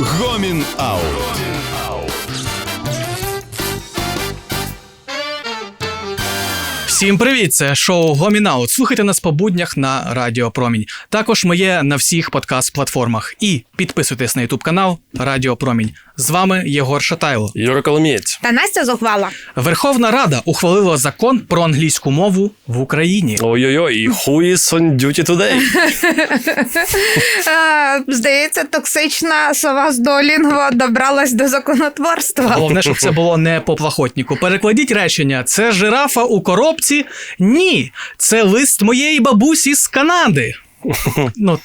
Гомін Аут. Всім привіт! Це шоу Гомінаут. Слухайте нас по буднях на Радіо Промінь. Також ми є на всіх подкаст-платформах. І підписуйтесь на Ютуб канал Радіо Промінь. З вами Єгор Шатайло. Юра Коломієць. Та Настя зухвала. Верховна Рада ухвалила закон про англійську мову в Україні. Ой-ой-ой, is on duty today? Здається, токсична сова з Дуолінго добралась до законотворства. Головне, щоб це було не по плахотніку. Перекладіть речення: це жирафа у коробці? Ні, це лист моєї бабусі з Канади. Ну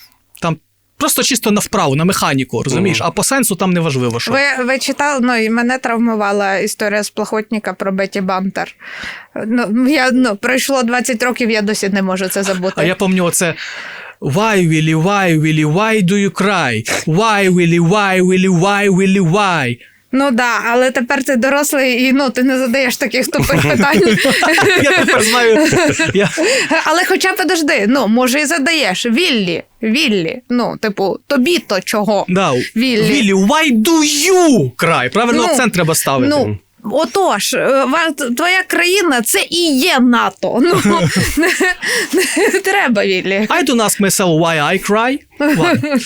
просто чисто на вправу, на механіку, розумієш? А по сенсу там не важливо, що. Ви, ви читали, ну і мене травмувала історія з плахотника про Беті Бамтер. Ну, я, ну, пройшло 20 років, я досі не можу це забути. А я пам'ятаю це. Why, Willy, why, Willy, why do you cry? Why, Willy, why, Willy, why, Willy, why? Ну да, але тепер ти дорослий і ну, ти не задаєш таких тупих питань. Я тепер знаю. Але хоча подожди, ну може і задаєш. Віллі, Віллі. Ну, типу, тобі то чого? Да. Віллі. Віллі, why do you cry? Правильно Ну, акцент треба ставити. Ну, Отож, е, твоя країна це і є НАТО. Ну не, не треба Віллі. I don't ask myself why I cry. Ладно.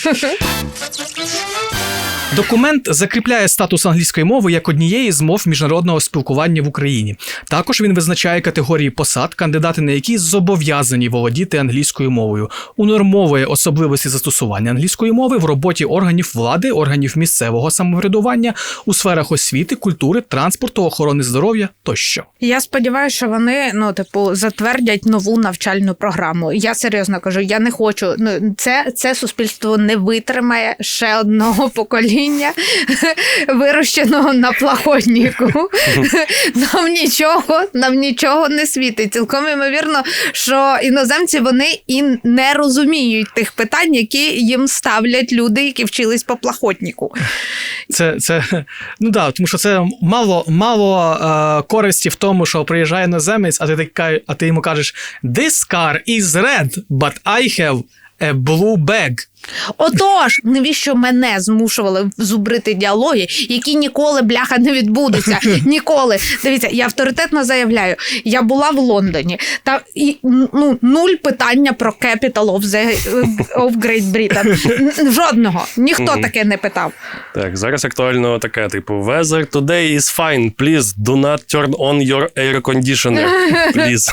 Документ закріпляє статус англійської мови як однієї з мов міжнародного спілкування в Україні. Також він визначає категорії посад, кандидати на які зобов'язані володіти англійською мовою, унормовує особливості застосування англійської мови в роботі органів влади, органів місцевого самоврядування у сферах освіти, культури, транспорту, охорони здоров'я тощо. Я сподіваюся, що вони ну, типу, затвердять нову навчальну програму. Я серйозно кажу, я не хочу. Ну це, це суспільство не витримає ще одного покоління, вирощеного на плахотніку. Нам нічого, нам нічого не світить. Цілком ймовірно, що іноземці вони і не розуміють тих питань, які їм ставлять люди, які вчились по плахотніку. Це, це ну да, тому що це мало, мало е, користі в тому, що приїжджає іноземець, а ти така, а ти йому кажеш: This car is red, but I have a blue bag. Отож, навіщо мене змушували зубрити діалоги, які ніколи бляха не відбудуться? Ніколи. Дивіться, я авторитетно заявляю, я була в Лондоні, та і ну нуль питання про capital of the of Great Britain. Жодного. Ніхто таке не питав. Так, зараз актуально таке, типу, weather today is fine, please do not turn on your air conditioner, please.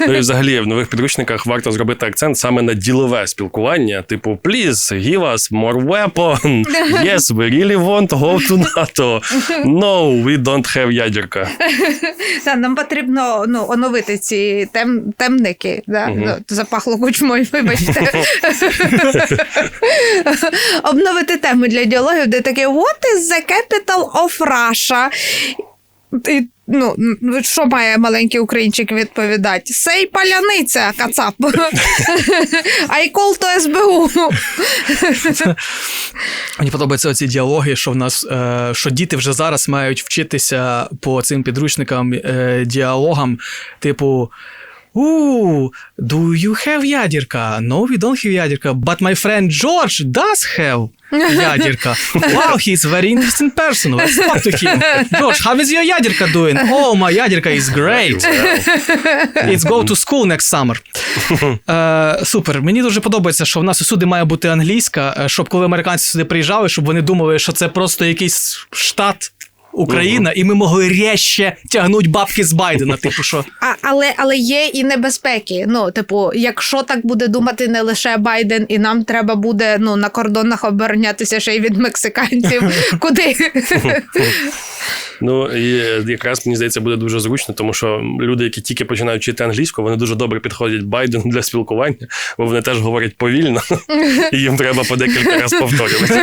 ну і взагалі в нових підручниках варто зробити акцент саме на ділове спілкування, типу, please give us more weapon. Yes, we really want to go to NATO. No, we don't have ядерка. Та, нам потрібно ну, оновити ці тем, темники. Да? Мгм. Ну, запахло кучмою, вибачте. Обновити теми для діалогів, де таке What is the capital of Russia? І, ну, що має маленький українчик відповідати? Сей паляниця, кацап. I call СБУ. Мені подобаються ці діалоги, що в нас е, що діти вже зараз мають вчитися по цим підручникам е, діалогам, типу. Ooh, do you have ядерка? No, we don't have ядерка. But my friend George does have ядерка. Wow, he's a very interesting person. Let's talk to him. George, how is your ядерка doing? Oh, my ядерка is great. It's go to school next summer. Е, супер. Мені дуже подобається, що в нас усюди має бути англійська, е, щоб коли американці сюди приїжджали, щоб вони думали, що це просто якийсь штат. Україна, і ми могли ряще тягнути бабки з Байдена. Типу, що А, але, але є і небезпеки. Ну, типу, якщо так буде думати не лише Байден, і нам треба буде ну, на кордонах оборонятися ще й від мексиканців. Куди? Ну і якраз мені здається, буде дуже зручно, тому що люди, які тільки починають вчити англійську, вони дуже добре підходять Байдену для спілкування, бо вони теж говорять повільно, і їм треба по декілька разів повторювати.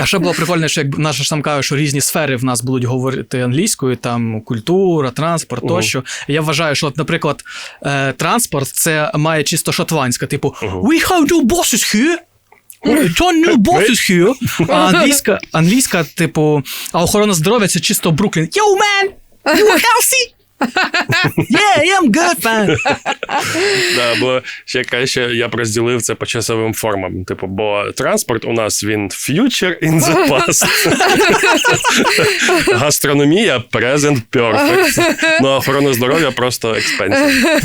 А ще було прикольно, що як наша ж там каже, що різні сфери в нас будуть говорити англійською, там культура, транспорт тощо. Я вважаю, що, наприклад, е, транспорт це має чисто шотландська, типу. We have new bosses here. New bosses here. А англійська, англійська, типу, а охорона здоров'я це чисто Бруклін. Yo, man! You healthy? Yeah, I'm good, man. Да, бо ще краще я б розділив це по часовим формам. Типу, бо транспорт у нас він future in the past. Гастрономія present perfect. Ну, а охорона здоров'я просто expensive.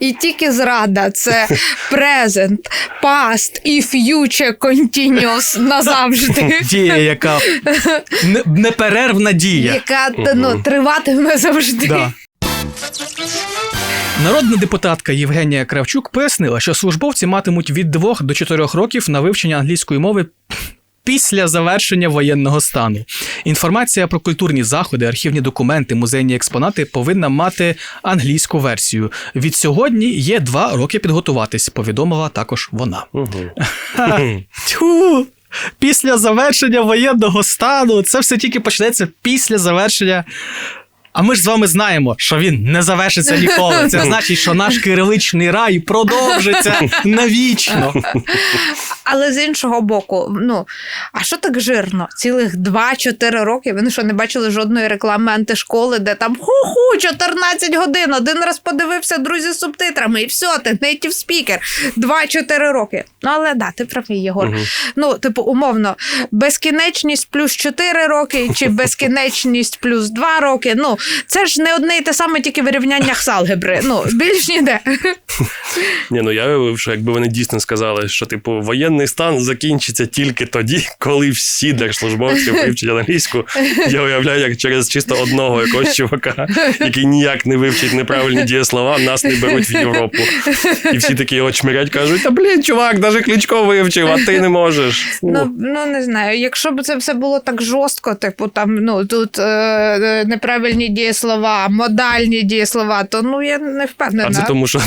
І тільки зрада це present, past і future continuous назавжди. Дія, яка неперервна дія. Яка ну, триватиме завжди. Да. Народна депутатка Євгенія Кравчук пояснила, що службовці матимуть від 2 до 4 років на вивчення англійської мови. Після завершення воєнного стану інформація про культурні заходи, архівні документи, музейні експонати повинна мати англійську версію. Від сьогодні є два роки підготуватись. Повідомила також вона. Після завершення воєнного стану це все тільки почнеться після завершення. А ми ж з вами знаємо, що він не завершиться ніколи. Це значить, що наш кириличний рай продовжиться навічно. Але з іншого боку, ну а що так жирно? Цілих 2-4 роки. Ви ну що не бачили жодної реклами антишколи, де там ху-ху, 14 годин, один раз подивився друзі з субтитрами, і все, ти native speaker. 2-4 роки. Ну але да, ти правий, Єгор. Ну, типу, умовно, безкінечність плюс 4 роки, чи безкінечність плюс 2 роки. Ну, це ж не одне і те саме, тільки в рівняннях з алгебри. Ну, більш ніде. Ні, ну я уявив, що якби вони дійсно сказали, що типу воєнний стан закінчиться тільки тоді, коли всі держслужбовці вивчать англійську. Я уявляю, як через чисто одного якогось чувака, який ніяк не вивчить неправильні дієслова, нас не беруть в Європу. І всі такі його чмирять, кажуть: та блін, чувак, навіть Кличко вивчив, а ти не можеш. Фу. Ну, ну не знаю, якщо б це все було так жорстко, типу там ну тут е, е, неправильні дієслова, модальні дієслова, то ну я не впевнена. А це тому, що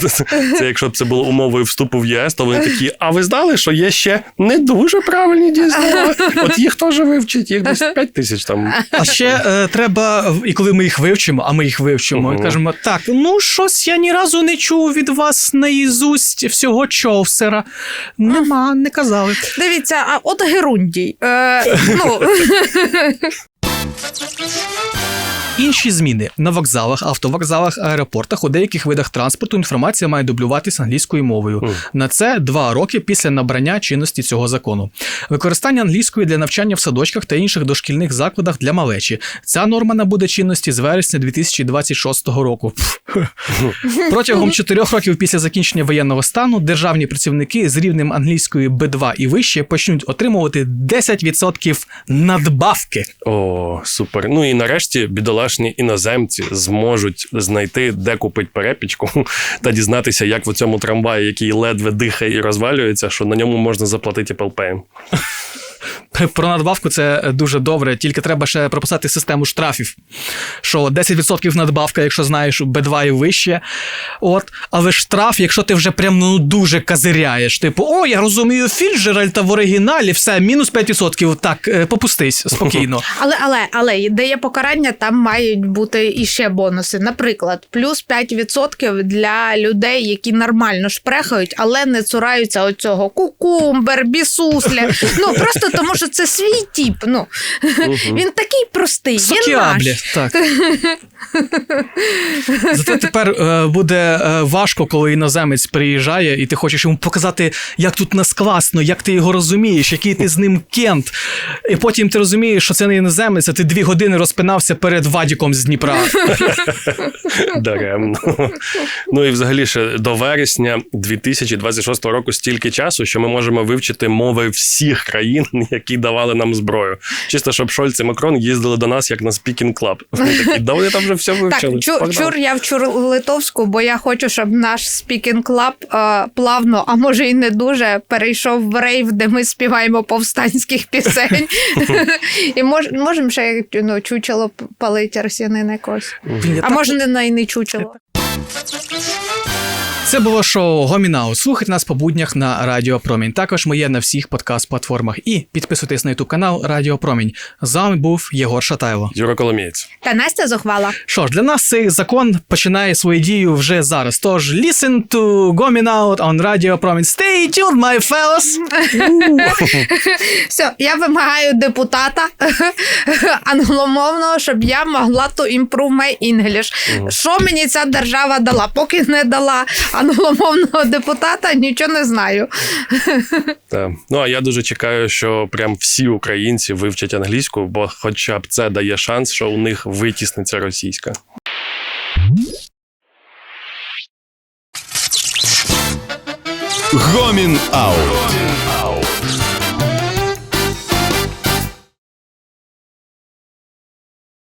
це якщо б це було умовою вступу в ЄС, то вони такі, а ви знали, що є ще не дуже правильні дієслова? От їх теж вивчить, їх десь 5 тисяч там. А ще е, треба, і коли ми їх вивчимо, а ми їх вивчимо, Мгм. і кажемо, так, ну щось я ні разу не чув від вас наїзусть всього човсера. Нема, не казали. Дивіться, а от Герундій. Е, ну, Інші зміни на вокзалах, автовокзалах, аеропортах у деяких видах транспорту інформація має дублюватися англійською мовою. Мгм. На це два роки після набрання чинності цього закону. Використання англійської для навчання в садочках та інших дошкільних закладах для малечі. Ця норма набуде чинності з вересня 2026 року. Протягом чотирьох років після закінчення воєнного стану державні працівники з рівнем англійської Б2 і вище почнуть отримувати 10% надбавки. О, супер. Ну і нарешті бідолашні іноземці зможуть знайти, де купити перепічку, та дізнатися, як в цьому трамваї, який ледве дихає і розвалюється, що на ньому можна заплатити Pay. Про надбавку це дуже добре, тільки треба ще прописати систему штрафів. Що 10% надбавка, якщо знаєш Б2 і вище. От, але штраф, якщо ти вже прям ну, дуже казиряєш. Типу, о, я розумію Фіджеральда в оригіналі, все, мінус 5%. Так, е, попустись спокійно. але, але, але, де є покарання, там мають бути іще бонуси. Наприклад, плюс 5% для людей, які нормально шпрехають, але не цураються оцього кукумбер, бісусля. Ну просто тому, що це свій тип. Ну він такий простий. Він наш. так. Зате тепер е, буде е, важко, коли іноземець приїжджає, і ти хочеш йому показати, як тут нас класно, як ти його розумієш, який ти з ним кент. І потім ти розумієш, що це не іноземець, а ти дві години розпинався перед Вадіком з Дніпра. Даремно. Ну і взагалі ще до вересня 2026 року стільки часу, що ми можемо вивчити мови всіх країн, які давали нам зброю. Чисто щоб Шольц і Макрон їздили до нас як на Speaking Club. Вони такі, да вони там вже все вивчили. Так, чур, Погнали». чур я вчур литовську, бо я хочу, щоб наш спікінг клаб е, плавно, а може і не дуже, перейшов в рейв, де ми співаємо повстанських пісень. І мож, можемо ще ну, чучело палити росіянина якось. А так- може не на і не чучело. Це було шоу Гомінау. Слухайте нас по буднях на Радіо Промінь. Також ми є на всіх подкаст-платформах. І підписуйтесь на ютуб канал Радіо Промінь. З вами був Єгор Шатайло. Юра Коломієць. Та Настя зухвала. Що ж, для нас цей закон починає свою дію вже зараз. Тож listen to Gomin Out on Radio Промінь. Stay tuned, my fellas! Все, я вимагаю депутата англомовного, щоб я могла to improve my English. Що мені ця держава дала? Поки не дала англомовного депутата, нічого не знаю. Так. Ну а я дуже чекаю, що прям всі українці вивчать англійську, бо хоча б це дає шанс, що у них витісниться російська. Гомін Аут.